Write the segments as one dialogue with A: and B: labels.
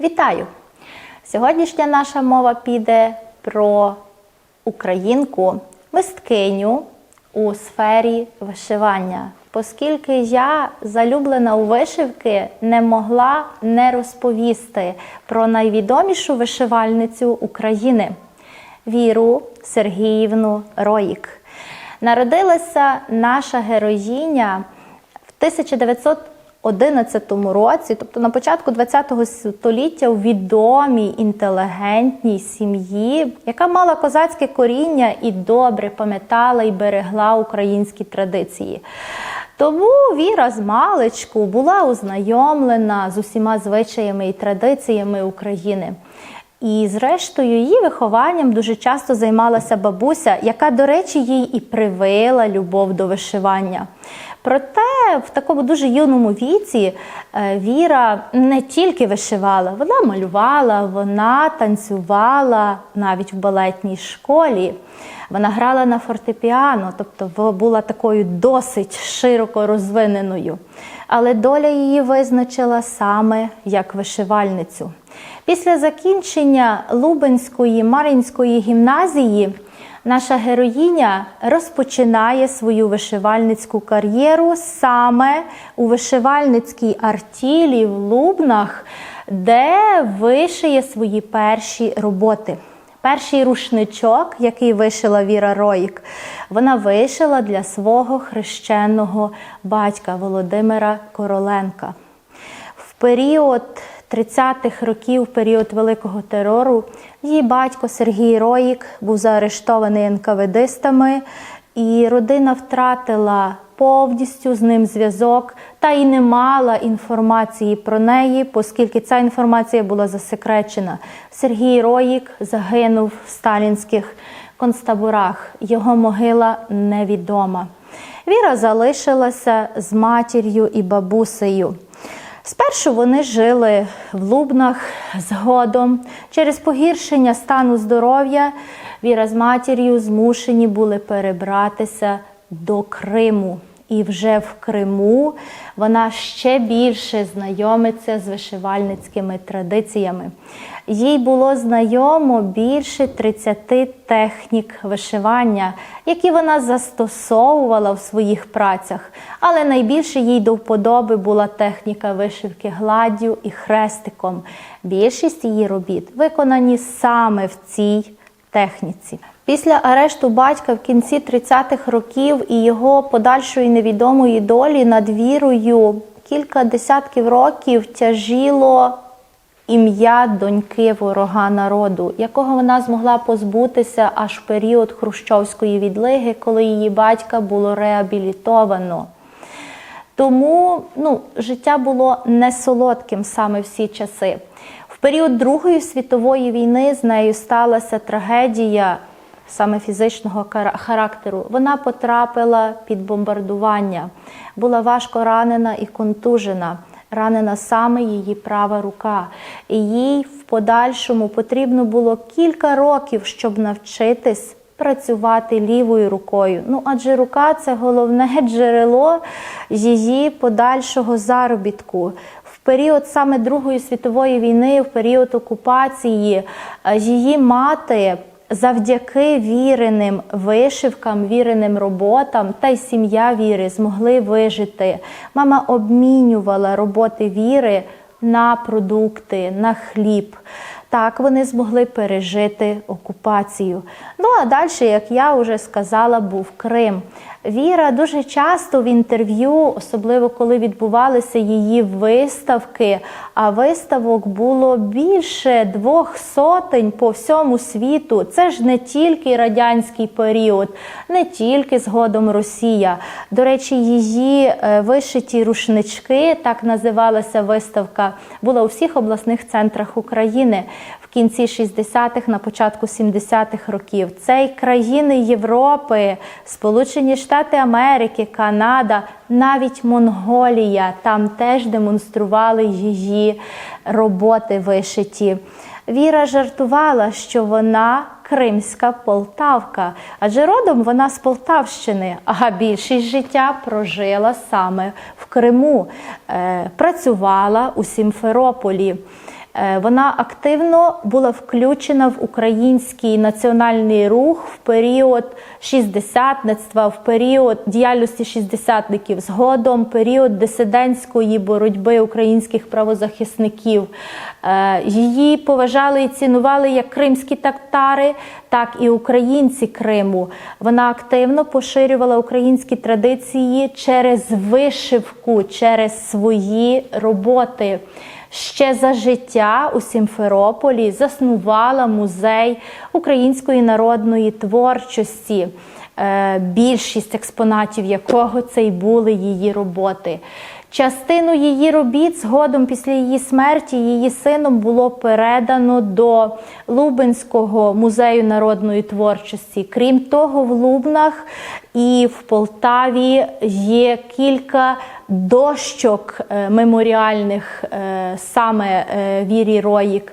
A: Вітаю! Сьогоднішня наша мова піде про українку, мисткиню у сфері вишивання, оскільки я, залюблена у вишивки, не могла не розповісти про найвідомішу вишивальницю України Віру Сергіївну Роїк. Народилася наша героїня в 1911 році, тобто на початку ХХ століття, у відомій інтелігентній сім'ї, яка мала козацьке коріння і добре пам'ятала і берегла українські традиції. Тому Віра з маличку була ознайомлена з усіма звичаями і традиціями України. І, зрештою, її вихованням дуже часто займалася бабуся, яка, до речі, їй і привила любов до вишивання. Проте в такому дуже юному віці е, Віра не тільки вишивала, вона малювала, вона танцювала навіть в балетній школі. Вона грала на фортепіано, тобто була такою досить широко розвиненою. Але доля її визначила саме як вишивальницю. Після закінчення Лубенської Мар'їнської гімназії наша героїня розпочинає свою вишивальницьку кар'єру саме у вишивальницькій артілі в Лубнах, де вишиє свої перші роботи. Перший рушничок, який вишила Віра Роїк, вона вишила для свого хрещеного батька Володимира Короленка. В період 30-х років, період великого терору, її батько Сергій Роїк був заарештований НКВДистами, і родина втратила повністю з ним зв'язок та й не мала інформації про неї, оскільки ця інформація була засекречена. Сергій Роїк загинув в сталінських концтаборах. Його могила невідома. Віра залишилася з матір'ю і бабусею. Спершу вони жили в Лубнах згодом. Через погіршення стану здоров'я Віра з матір'ю змушені були перебратися до Криму. І вже в Криму вона ще більше знайомиться з вишивальницькими традиціями. Їй було знайомо більше 30 технік вишивання, які вона застосовувала в своїх працях. Але найбільше їй до вподоби була техніка вишивки гладдю і хрестиком. Більшість її робіт виконані саме в цій техніці. Після арешту батька в кінці 30-х років і його подальшої невідомої долі над вірою кілька десятків років тяжіло ім'я доньки ворога народу, якого вона змогла позбутися аж в період хрущовської відлиги, коли її батька було реабілітовано. Тому ну, життя було не солодким саме в ці часи. Період Другої світової війни з нею сталася трагедія саме фізичного характеру. Вона потрапила під бомбардування, була важко ранена і контужена. Ранена саме її права рука. І їй в подальшому потрібно було кілька років, щоб навчитись працювати лівою рукою. Ну, адже рука це головне джерело її подальшого заробітку. Період саме Другої світової війни, в період окупації, її мати. Завдяки віреним вишивкам, віреним роботам та й сім'я віри змогли вижити. Мама обмінювала роботи віри на продукти, на хліб. Так вони змогли пережити окупацію. Ну а далі, як я вже сказала, був Крим. Віра дуже часто в інтерв'ю, особливо коли відбувалися її виставки, а виставок було більше двох сотень по всьому світу. Це ж не тільки радянський період, не тільки згодом Росія. До речі, її е, вишиті рушнички, так називалася виставка, була у всіх обласних центрах України. Кінці 60-х, на початку 70-х років це й країни Європи, Сполучені Штати Америки, Канада, навіть Монголія там теж демонстрували її роботи вишиті. Віра жартувала, що вона кримська Полтавка, адже родом вона з Полтавщини, а більшість життя прожила саме в Криму, е, працювала у Сімферополі. Е, Вона активно була включена в український національний рух в період шістдесятництва, в період діяльності шістдесятників, згодом період дисидентської боротьби українських правозахисників. Е, Її поважали і цінували як кримські татари, так і українці Криму. Вона активно поширювала українські традиції через вишивку, через свої роботи. Ще за життя у Сімферополі заснувала музей української народної творчості, е, більшість експонатів якого це й були її роботи. Частину її робіт згодом після її смерті її сином було передано до Лубенського музею народної творчості. Крім того, в Лубнах і в Полтаві є кілька дощок е, меморіальних е, саме е, Вірі Роїк.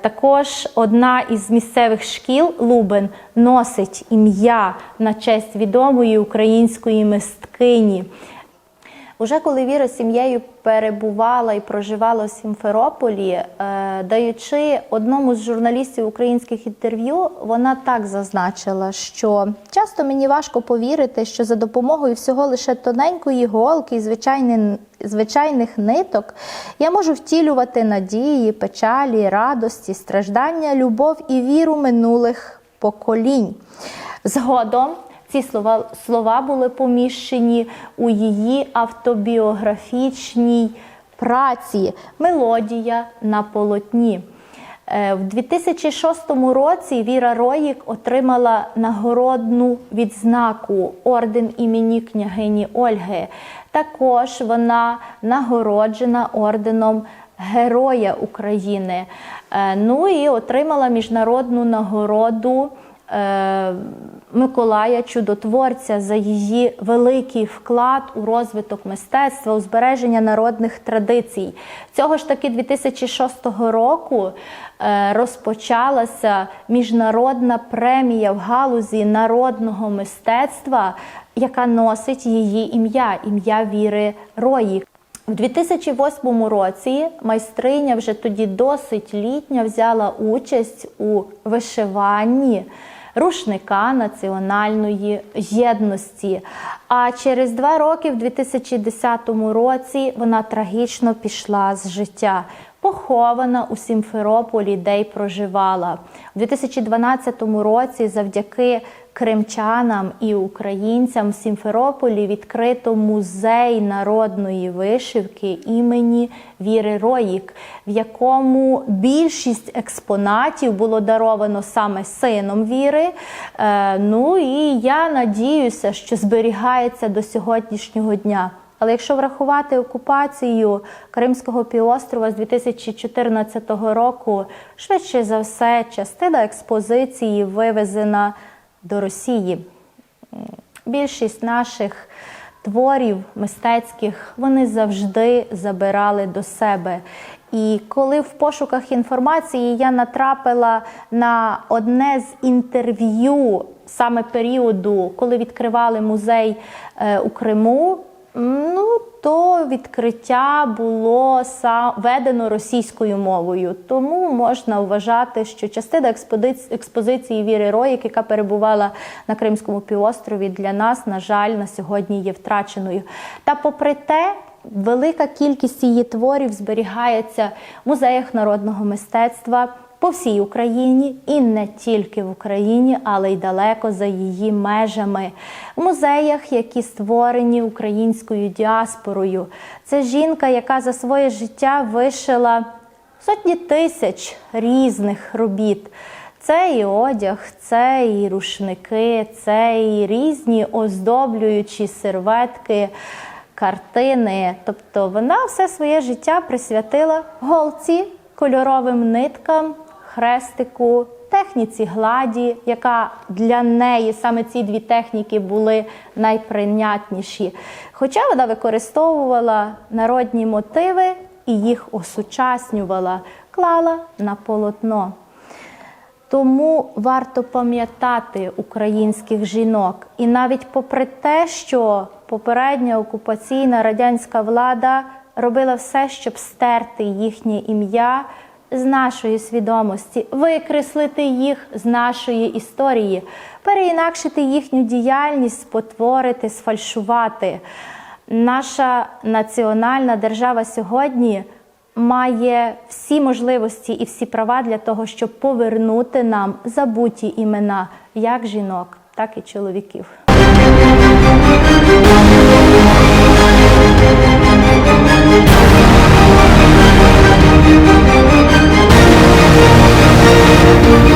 A: Також одна із місцевих шкіл Лубен носить ім'я на честь відомої української мисткині. Уже коли Віра з сім'єю перебувала і проживала в Сімферополі, е, даючи одному з журналістів українських інтерв'ю, вона так зазначила, що часто мені важко повірити, що за допомогою всього лише тоненької голки і звичайни- звичайних ниток я можу втілювати надії, печалі, радості, страждання, любов і віру минулих поколінь. Згодом ці слова, слова були поміщені у її автобіографічній праці Мелодія на полотні. Е, В 2006 році Віра Роїк отримала нагородну відзнаку орден імені княгині Ольги. Також вона нагороджена орденом Героя України. Е, Ну і отримала міжнародну нагороду. Миколая Чудотворця за її великий вклад у розвиток мистецтва, у збереження народних традицій. Цього ж таки 2006 року е, розпочалася міжнародна премія в галузі народного мистецтва, яка носить її ім'я, ім'я Віри Роїк. В 2008 році майстриня вже тоді досить літня взяла участь у вишиванні рушника національної єдності. А через два роки, в 2010 році, вона трагічно пішла з життя. Похована у Сімферополі, де й проживала. У 2012 році, завдяки кримчанам і українцям в Сімферополі відкрито музей народної вишивки імені Віри Роїк, в якому більшість експонатів було даровано саме сином Віри. Е, Ну і я надіюся, що зберігається до сьогоднішнього дня. Але якщо врахувати окупацію Кримського півострова з 2014 року, швидше за все, частина експозиції вивезена до Росії. Більшість наших творів мистецьких вони завжди забирали до себе. І коли в пошуках інформації я натрапила на одне з інтерв'ю саме періоду, коли відкривали музей е, у Криму, ну то відкриття було ведено російською мовою. Тому можна вважати, що частина експозиції Віри Роїк, яка перебувала на Кримському півострові, для нас, на жаль, на сьогодні є втраченою. Та попри те, велика кількість її творів зберігається в музеях народного мистецтва. По всій Україні і не тільки в Україні, але й далеко за її межами, в музеях, які створені українською діаспорою. Це жінка, яка за своє життя вишила сотні тисяч різних робіт. Це і одяг, це і рушники, це і різні оздоблюючі серветки, картини. Тобто вона все своє життя присвятила голці, кольоровим ниткам, хрестику, техніці гладі, яка для неї саме ці дві техніки були найприйнятніші. Хоча вона використовувала народні мотиви і їх осучаснювала, клала на полотно. Тому варто пам'ятати українських жінок. І навіть попри те, що попередня окупаційна радянська влада робила все, щоб стерти їхнє ім'я, з нашої свідомості, викреслити їх з нашої історії, переінакшити їхню діяльність, спотворити, сфальшувати. Наша національна держава сьогодні має всі можливості і всі права для того, щоб повернути нам забуті імена як жінок, так і чоловіків. Thank you.